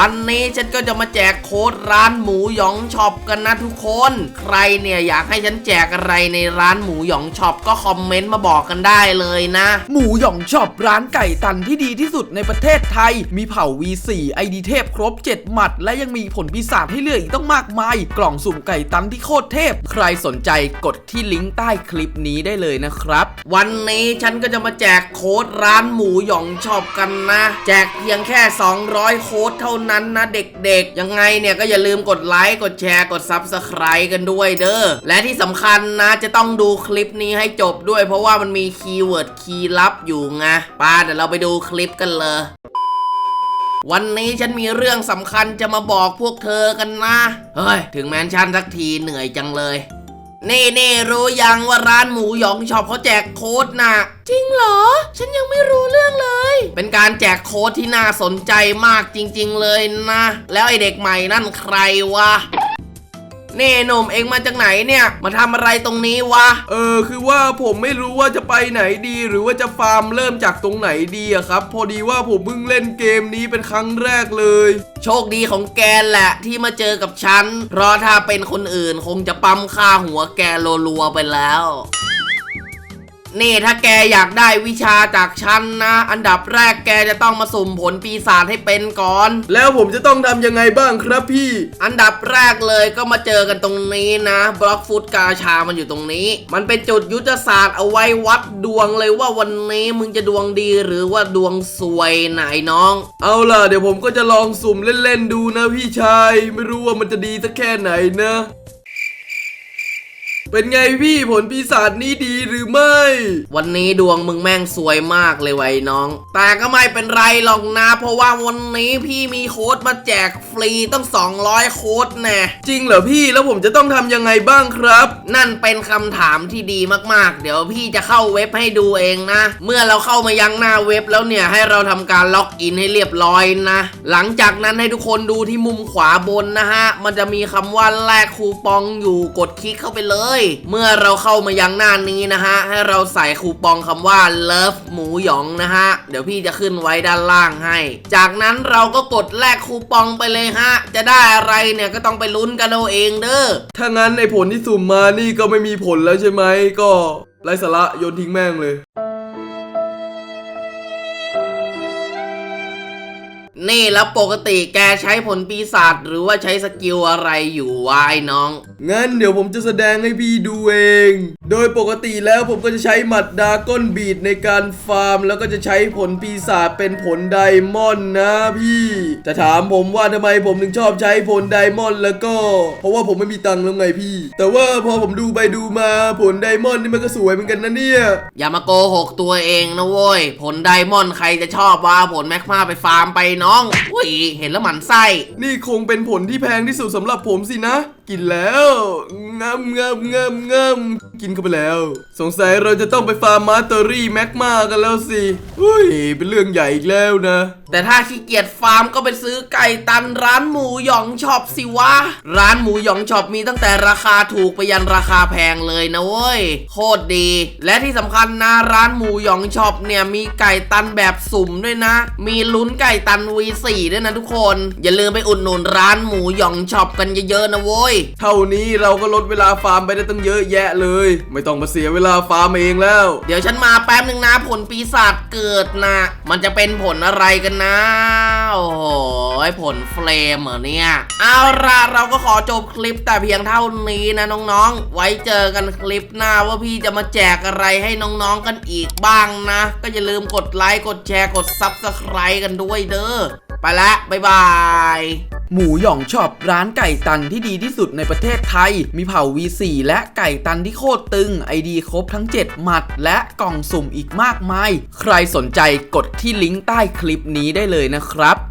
วันนี้ฉันก็จะมาแจกโค้ดร้านหมูหยองช็อปกันนะทุกคน ใครเนี่ยอยากให้ฉันแจกอะไรในร้านหมูหยองช็อปก็คอมเมนต์มาบอกกันได้เลยนะ หมูหยองช็อปร้านไก่ตันที่ดีที่สุดในประเทศไทย มีเผ่า V4 ไอดีเทพครบ 7 หมัด และยังมีผลปีศาจให้เลือกอีกต้องมากมาย กล่องสุ่มไก่ตันที่โคตรเทพ ใครสนใจกดที่ลิงก์ใต้คลิปนี้ได้เลยนะครับ วันนี้ฉันก็จะมาแจกโค้ดร้านหมูหยองช็อปกันนะ แจกเพียงแค่ 200 โค้ดเท่านั้นนะเด็กๆ ยังไงเนี่ยก็อย่าลืมกดไลค์กดแชร์กด Subscribe กันด้วยเด้อและที่สำคัญนะจะต้องดูคลิปนี้ให้จบด้วย เพราะว่ามันมีคีย์เวิร์ดคีย์ลับอยู่ไงป้าเดี๋ยวเราไปดูคลิปกันเลยวันนี้ฉันมีเรื่องสำคัญจะมาบอกพวกเธอกันนะ เฮ้ย ถึงแมนชั่นสักทีเหนื่อยจังเลย นี่นี่รู้ยังว่าร้านหมูหยองช็อปเขาแจกโค้ดนะจริงเหรอ ฉันยังไม่รู้เรื่องเลย เป็นการแจกโค้ดที่น่าสนใจมากจริง ๆ เลยนะ แล้วไอเด็กใหม่นั่นใครวะ นี่หนุ่มเองมาจากไหนเนี่ย มาทำอะไรตรงนี้วะ เออ คือว่าผมไม่รู้ว่าจะไปไหนดี หรือว่าจะฟาร์มเริ่มจากตรงไหนดีอะครับ พอดีว่าผมเพิ่งเล่นเกมนี้เป็นครั้งแรกเลย โชคดีของแกแหละที่มาเจอกับฉัน เพราะถ้าเป็นคนอื่นคงจะปั๊มค่าหัวแกรัวๆไปแล้ว นี่ถ้าแกอยากได้วิชาจากฉันนะ อันดับแรกแกจะต้องมาสุ่มผลปีศาจให้เป็นก่อน แล้วผมจะต้องทำยังไงบ้างครับพี่ อันดับแรกเลยก็มาเจอกันตรงนี้นะบล็อกฟุตกาชามันอยู่ตรงนี้ มันเป็นจุดยุทธศาสตร์เอาไว้วัดดวงเลยว่าวันนี้มึงจะดวงดีหรือว่าดวงซวยไหนน้อง เอาล่ะเดี๋ยวผมก็จะลองสุ่มเล่นๆดูนะพี่ชาย ไม่รู้ว่ามันจะดีสักแค่ไหนนะ เป็นไงพี่ผลปีศาจนี้ดีหรือไม่ วันนี้ดวงมึงแม่งสวยมากเลยไว้น้อง แต่ก็ไม่เป็นไรหรอกนะ เพราะว่าวันนี้พี่มีโค้ดมาแจกฟรีต้อง 200 โค้ดแน่จริงเหรอพี่แล้วผมจะต้องทำยังไงบ้างครับ นั่นเป็นคำถามที่ดีมากๆ เดี๋ยวพี่จะเข้าเว็บให้ดูเองนะ เมื่อเราเข้ามายังหน้าเว็บแล้วเนี่ยให้เราทำการล็อกอินให้เรียบร้อยนะ หลังจากนั้นให้ทุกคนดูที่มุมขวาบนนะฮะมันจะมีคำว่าแลกคูปองอยู่กดคลิกเข้าไปเลยเมื่อเราเข้ามายังหน้านี้นะฮะ ให้เราใส่คูปองคำว่า love หมูหยองนะฮะ เดี๋ยวพี่จะขึ้นไว้ด้านล่างให้ จากนั้นเราก็กดแลกคูปองไปเลยฮะ จะได้อะไรเนี่ยก็ต้องไปลุ้นกันเอาเองเด้อ ถ้างั้นไอผลที่สุ่มมานี่ก็ไม่มีผลแล้วใช่ไหมก็ไร้สาระโยนทิ้งแม่งเลย นี่แล้วปกติแกใช้ผลปีศาจหรือว่าใช้สกิลอะไรอยู่วะไอ้น้อง งั้นเดี๋ยวผมจะแสดงให้พี่ดูเอง โดยปกติแล้วผมก็จะใช้หมัดดราก้อนบีดในการฟาร์ม แล้วก็จะใช้ผลปีศาจเป็นผลไดมอนด์นะพี่จะถามผมว่าทำไมผมถึงชอบใช้ผลไดมอนด์แล้วก็ เพราะว่าผมไม่มีตังค์แล้วไงพี่ แต่ว่าพอผมดูไปดูมาผลไดมอนด์นี่มันก็สวยเหมือนกันนะเนี่ย อย่ามาโกหกตัวเองนะเว้ยผลไดมอนด์ใครจะชอบว่าผลแม็กมาไปฟาร์มไปน้องอุ้ยเห็นแล้วหมันไส้ นี่คงเป็นผลที่แพงที่สุดสำหรับผมสินะ กินแล้วงามงามงามงาม กินเข้าไปแล้ว สงสัยเราจะต้องไปฟาร์มมาสเตอรี่แม็กมากันแล้วสิอุ้ย เป็นเรื่องใหญ่อีกแล้วนะ แต่ถ้าขี้เกียจฟาร์มก็ไปซื้อไก่ตันร้านหมูหยองช็อปสิวะ ร้านหมูหยองช็อปมีตั้งแต่ราคาถูกไปยันราคาแพงเลยนะเว้ย โคตรดี และที่สำคัญนะร้านหมูหยองช็อปเนี่ยมีไก่ตันแบบสุ่มด้วยนะ มีลุ้นไก่ตัน V4 ด้วยนะทุกคน อย่าลืมไปอุดหนุนร้านหมูหยองช็อปกันเยอะๆนะเว้ย เท่านี้เราก็ลดเวลาฟาร์มไปได้ตั้งเยอะแยะเลยไม่ต้องมาเสียเวลาฟาร์มเองแล้ว เดี๋ยวฉันมาแป๊บหนึ่งนะผลปีศาจเกิดนะ มันจะเป็นผลอะไรกันนะ โอ้โหผลเฟลมเหรอเนี่ยเอาละเราก็ขอจบคลิปแต่เพียงเท่านี้นะน้องๆ ไว้เจอกันคลิปหน้าว่าพี่จะมาแจกอะไรให้น้องๆกันอีกบ้างนะ ก็อย่าลืมกดไลค์กดแชร์กด Subscribe กันด้วยเด้อไปละบ๊ายบาย หมูหยองช็อปร้านไก่ตันที่ดีที่สุดในประเทศไทย มีเผ่า V4 และไก่ตันที่โคตรตึงไอดีครบทั้ง 7 หมัด และกล่องสุ่มอีกมากมาย ใครสนใจกดที่ลิงก์ใต้คลิปนี้ได้เลยนะครับ